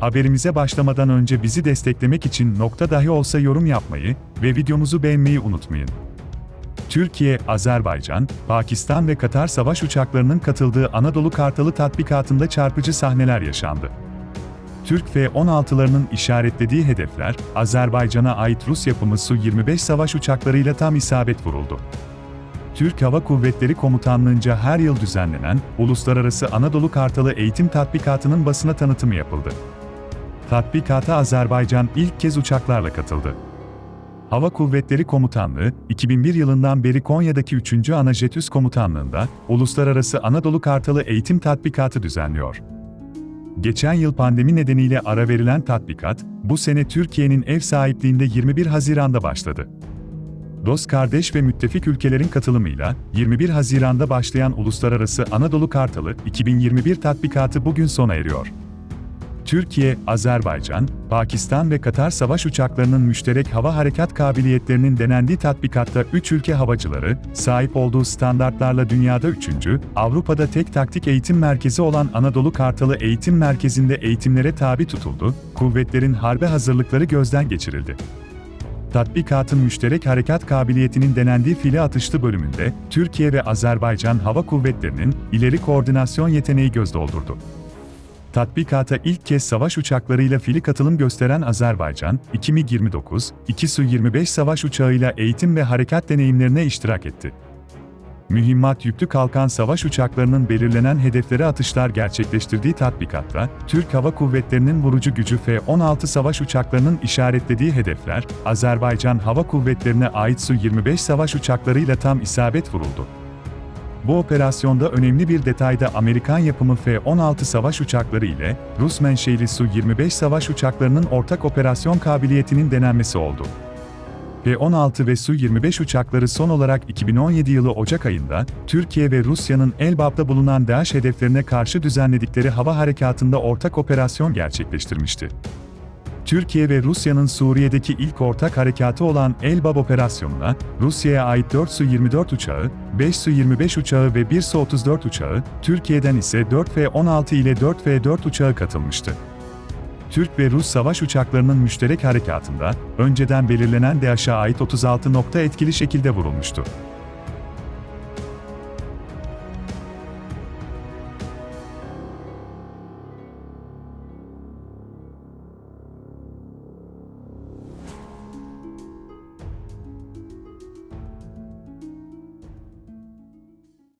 Haberimize başlamadan önce bizi desteklemek için nokta dahi olsa yorum yapmayı ve videomuzu beğenmeyi unutmayın. Türkiye, Azerbaycan, Pakistan ve Katar savaş uçaklarının katıldığı Anadolu Kartalı tatbikatında çarpıcı sahneler yaşandı. Türk F-16'larının işaretlediği hedefler, Azerbaycan'a ait Rus yapımı Su-25 savaş uçaklarıyla tam isabet vuruldu. Türk Hava Kuvvetleri Komutanlığı'nca her yıl düzenlenen Uluslararası Anadolu Kartalı Eğitim Tatbikatı'nın basına tanıtımı yapıldı. Tatbikata Azerbaycan ilk kez uçaklarla katıldı. Hava Kuvvetleri Komutanlığı, 2001 yılından beri Konya'daki 3. Anajetüs Komutanlığı'nda Uluslararası Anadolu Kartalı Eğitim Tatbikatı düzenliyor. Geçen yıl pandemi nedeniyle ara verilen tatbikat, bu sene Türkiye'nin ev sahipliğinde 21 Haziran'da başladı. Dost kardeş ve müttefik ülkelerin katılımıyla 21 Haziran'da başlayan Uluslararası Anadolu Kartalı 2021 tatbikatı bugün sona eriyor. Türkiye, Azerbaycan, Pakistan ve Katar savaş uçaklarının müşterek hava harekat kabiliyetlerinin denendiği tatbikatta 3 ülke havacıları, sahip olduğu standartlarla dünyada 3. Avrupa'da tek taktik eğitim merkezi olan Anadolu Kartalı Eğitim Merkezi'nde eğitimlere tabi tutuldu, kuvvetlerin harbe hazırlıkları gözden geçirildi. Tatbikatın müşterek harekat kabiliyetinin denendiği file atışlı bölümünde, Türkiye ve Azerbaycan Hava Kuvvetleri'nin ileri koordinasyon yeteneği göz doldurdu. Tatbikata ilk kez savaş uçaklarıyla fili katılım gösteren Azerbaycan, 2 MiG-29, 2 Su-25 savaş uçağıyla eğitim ve harekat deneyimlerine iştirak etti. Mühimmat yüklü kalkan savaş uçaklarının belirlenen hedeflere atışlar gerçekleştirdiği tatbikatta, Türk Hava Kuvvetleri'nin vurucu gücü F-16 savaş uçaklarının işaretlediği hedefler, Azerbaycan Hava Kuvvetleri'ne ait Su-25 savaş uçaklarıyla tam isabet vuruldu. Bu operasyonda önemli bir detayda Amerikan yapımı F-16 savaş uçakları ile Rus menşeli Su-25 savaş uçaklarının ortak operasyon kabiliyetinin denenmesi oldu. F-16 ve Su-25 uçakları son olarak 2017 yılı Ocak ayında, Türkiye ve Rusya'nın Elbap'ta bulunan DAEŞ hedeflerine karşı düzenledikleri hava harekatında ortak operasyon gerçekleştirmişti. Türkiye ve Rusya'nın Suriye'deki ilk ortak harekatı olan Elbap operasyonuna, Rusya'ya ait 4 Su-24 uçağı, 5 Su-25 uçağı ve 1 Su-34 uçağı, Türkiye'den ise 4 F-16 ile 4 F-4 uçağı katılmıştı. Türk ve Rus savaş uçaklarının müşterek harekatında, önceden belirlenen DAEŞ'e ait 36 nokta etkili şekilde vurulmuştu.